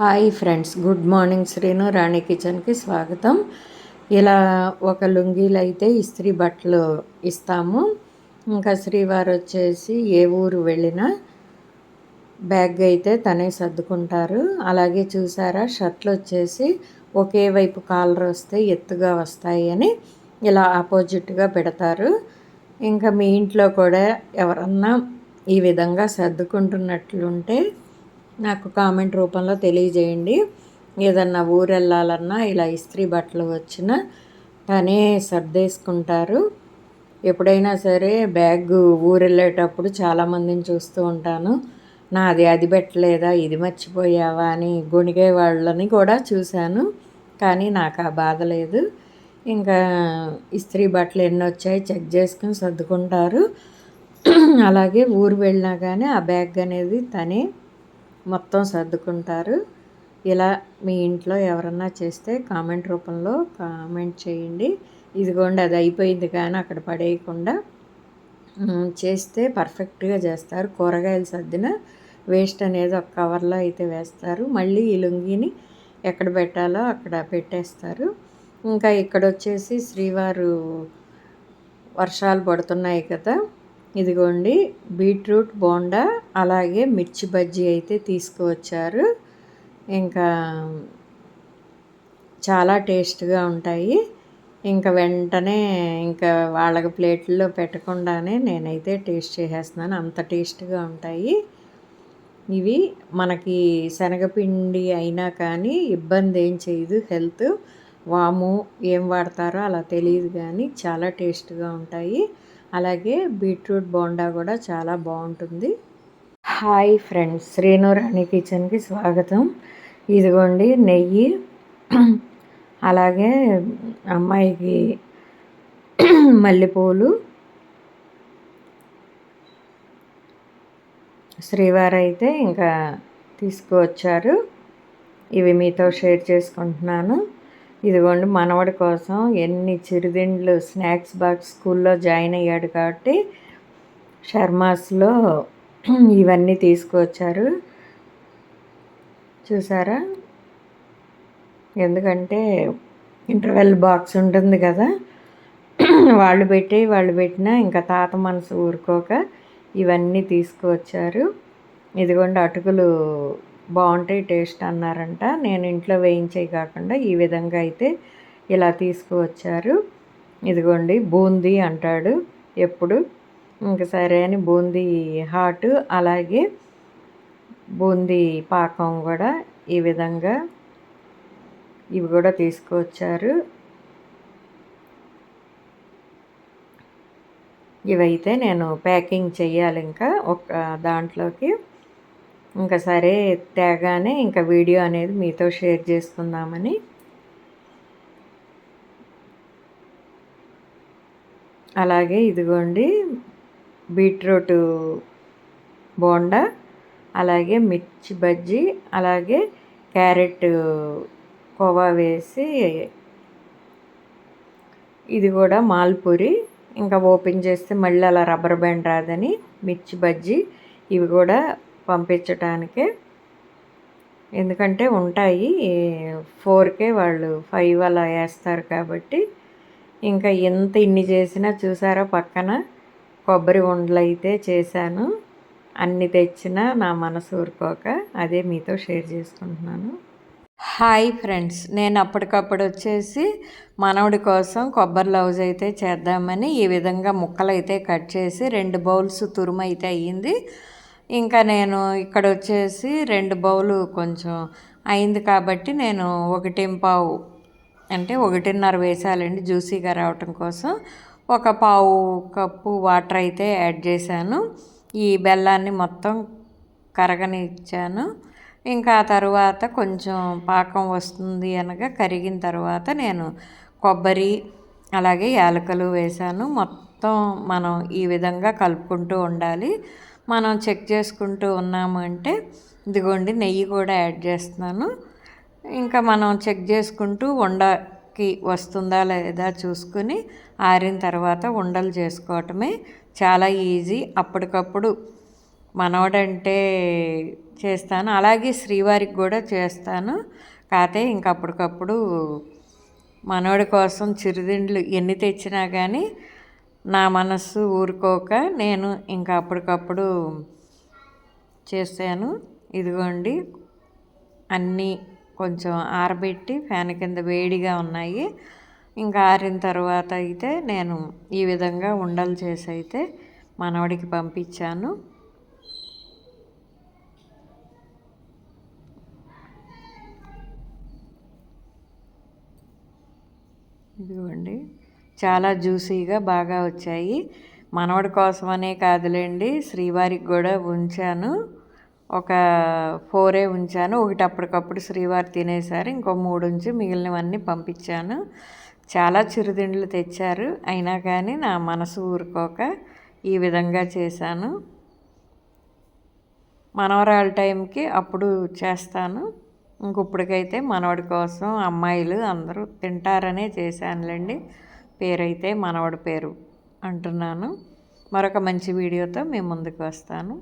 Hi friends good morning Sreenu Rani కిచెన్కి స్వాగతం. ఇలా ఒక లుంగీలు అయితే ఇస్త్రీ బట్టలు ఇస్తాము. ఇంకా శ్రీవారు వచ్చేసి ఏ ఊరు వెళ్ళినా బ్యాగ్ అయితే తనే సర్దుకుంటారు. అలాగే చూసారా షర్ట్లు వచ్చేసి ఒకే వైపు కాలర్ వస్తే ఎత్తుగా వస్తాయి అని ఇలా ఆపోజిట్గా పెడతారు. ఇంకా మీ ఇంట్లో కూడా ఎవరన్నా ఈ విధంగా సర్దుకుంటున్నట్లుంటే నాకు కామెంట్ రూపంలో తెలియజేయండి. ఏదన్నా ఊరు వెళ్ళాలన్నా ఇలా ఇస్త్రీ బట్టలు వచ్చిన తనే సర్దేసుకుంటారు. ఎప్పుడైనా సరే బ్యాగ్ ఊరు వెళ్ళేటప్పుడు చాలామందిని చూస్తూ ఉంటాను. నాది అది పెట్టలేదా ఇది మర్చిపోయావా అని గుణిగే వాళ్ళని కూడా చూశాను. కానీ నాకు ఆ బాధ లేదు. ఇంకా ఇస్త్రీ బట్టలు ఎన్ని వచ్చాయి చెక్ చేసుకుని సర్దుకుంటారు. అలాగే ఊరు వెళ్ళినా కానీ ఆ బ్యాగ్ అనేది తనే మొత్తం సర్దుకుంటారు. ఇలా మీ ఇంట్లో ఎవరన్నా చేస్తే కామెంట్ రూపంలో కామెంట్ చేయండి. ఇదిగోండి అది అయిపోయింది కానీ అక్కడ పడేయకుండా చేస్తే పర్ఫెక్ట్గా చేస్తారు. కూరగాయలు సర్దిన వేస్ట్ అనేది ఒక కవర్లో అయితే వేస్తారు. మళ్ళీ ఈ లుంగిని ఎక్కడ పెట్టాలో అక్కడ పెట్టేస్తారు. ఇంకా ఇక్కడ వచ్చేసి శ్రీవారు వర్షాలు పడుతున్నాయి కదా. ఇదిగోండి బీట్రూట్ బోండా అలాగే మిర్చి బజ్జీ అయితే తీసుకువచ్చారు. ఇంకా చాలా టేస్ట్గా ఉంటాయి. ఇంకా వెంటనే ఇంకా వాళ్ళకి ప్లేట్లో పెట్టకుండానే నేనైతే టేస్ట్ చేసేస్తున్నాను. అంత టేస్ట్గా ఉంటాయి. ఇవి మనకి శనగపిండి అయినా కానీ ఇబ్బంది ఏం చేయదు. హెల్త్ వాము ఏం వాడతారో అలా తెలియదు కానీ చాలా టేస్ట్గా ఉంటాయి. అలాగే బీట్రూట్ బోండా కూడా చాలా బాగుంటుంది. హాయ్ ఫ్రెండ్స్ శ్రీను రాణి కిచెన్కి స్వాగతం. ఇదిగోండి నెయ్యి. అలాగే అమ్మాయికి మల్లెపూలు. శ్రీవారు అయితే ఇంకా తీసుకువచ్చారు. ఇవి మీతో షేర్ చేసుకుంటున్నాను. ఇదిగోండి మనవడి కోసం ఎన్ని చిరుదిండ్లు స్నాక్స్ బాక్స్ స్కూల్లో జాయిన్ అయ్యాడు కాబట్టి షర్మాస్లో ఇవన్నీ తీసుకువచ్చారు. చూసారా? ఎందుకంటే ఇంటర్వెల్ బాక్స్ ఉంటుంది కదా? వాళ్ళు పెట్టి వాళ్ళు పెట్టినా ఇంకా తాత మనసు ఊరుకోక ఇవన్నీ తీసుకువచ్చారు. ఇదిగోండి అటుకులు బాగుంటాయి టేస్ట్ అన్నారంట. నేను ఇంట్లో వేయించే కాకుండా ఈ విధంగా అయితే ఇలా తీసుకువచ్చారు. ఇదిగోండి బూందీ అంటాడు ఎప్పుడు. ఇంక సరే అని బూందీ హాట్ అలాగే బూందీ పాకం కూడా ఈ విధంగా ఇవి కూడా తీసుకువచ్చారు. ఇవైతే నేను ప్యాకింగ్ చేయాలి ఇంకా ఒక దాంట్లోకి. ఇంకా సరే తేగానే ఇంకా వీడియో అనేది మీతో షేర్ చేసుకుందామని. అలాగే ఇదిగోండి బీట్రూట్ బోండా అలాగే మిర్చి బజ్జీ అలాగే క్యారెట్ కోవా వేసి ఇది కూడా మాల్పూరి. ఇంకా ఓపెన్ చేస్తే మళ్ళీ అలా రబ్బర్ బ్యాండ్ రాదని మిర్చి బజ్జీ ఇవి కూడా పంపించటానికి. ఎందుకంటే ఉంటాయి ఫోర్కే వాళ్ళు ఫైవ్ అలా వేస్తారు కాబట్టి. ఇంకా ఎంత ఇన్ని చేసినా చూసారా పక్కన? కొబ్బరి ఉండలు అయితే చేశాను. అన్ని తెచ్చినా నా మనసు ఊరుకోక అదే మీతో షేర్ చేసుకుంటున్నాను. హాయ్ ఫ్రెండ్స్ నేను అప్పటికప్పుడు వచ్చేసి మనవడి కోసం కొబ్బరి లౌజ్ అయితే చేద్దామని ఈ విధంగా ముక్కలు అయితే కట్ చేసి రెండు బౌల్స్ తురుము అయితే అయ్యింది. ఇంకా నేను ఇక్కడ వచ్చేసి రెండు బౌలు కొంచెం అయింది కాబట్టి నేను ఒకటి పావు అంటే ఒకటిన్నర వేసాలండి జ్యూసీగా రావటం కోసం. ఒక పావు కప్పు వాటర్ అయితే యాడ్ చేశాను. ఈ బెల్లాన్ని మొత్తం కరగనిచ్చాను. ఇంకా ఆ తర్వాత కొంచెం పాకం వస్తుంది అనగా కరిగిన తర్వాత నేను కొబ్బరి అలాగే యాలకలు వేశాను. మొత్తం మనం ఈ విధంగా కలుపుకుంటూ ఉండాలి. మనం చెక్ చేసుకుంటూ ఉన్నాము అంటే ఇదిగోండి నెయ్యి కూడా యాడ్ చేస్తున్నాను. ఇంకా మనం చెక్ చేసుకుంటూ ఉండకి వస్తుందా లేదా చూసుకుని ఆరిన తర్వాత ఉండలు చేసుకోవటమే చాలా ఈజీ. అప్పటికప్పుడు మనవడంటే చేస్తాను. అలాగే శ్రీవారికి కూడా చేస్తాను. కాకపోతే ఇంక అప్పటికప్పుడు మనవడి కోసం చిరుదిండ్లు ఎన్ని తెచ్చినా కానీ నా మనస్సు ఊరుకోక నేను ఇంకా అప్పటికప్పుడు చేశాను ఇదిగోండి అన్నీ కొంచెం ఆరబెట్టి ఫ్యాన్ కింద వేడిగా ఉన్నాయి. ఇంకా ఆరిన తర్వాత అయితే నేను ఈ విధంగా ఉండలు చేసి అయితే మనవడికి పంపించాను. ఇదిగోండి. చాలా జ్యూసీగా బాగా వచ్చాయి. మనవడి కోసమనే కాదులేండి శ్రీవారికి కూడా ఉంచాను. ఒక ఫోరే ఉంచాను. ఒకటి అప్పటికప్పుడు శ్రీవారి తినేసారు ఇంకో మూడు ఉంచి మిగిలినవన్నీ పంపించాను. చాలా చిరుదిండ్లు తెచ్చారు. అయినా కానీ నా మనసు ఊరుకోక ఈ విధంగా చేశాను. మనవరాల టైంకి అప్పుడు చేస్తాను. ఇంకొప్పటికైతే మనవడి కోసం అమ్మాయిలు అందరూ తింటారనే చేశానులేండి. పేరైతే మనవడి పేరు అంటున్నాను. మరొక మంచి వీడియోతో మేము ముందుకు వస్తాను.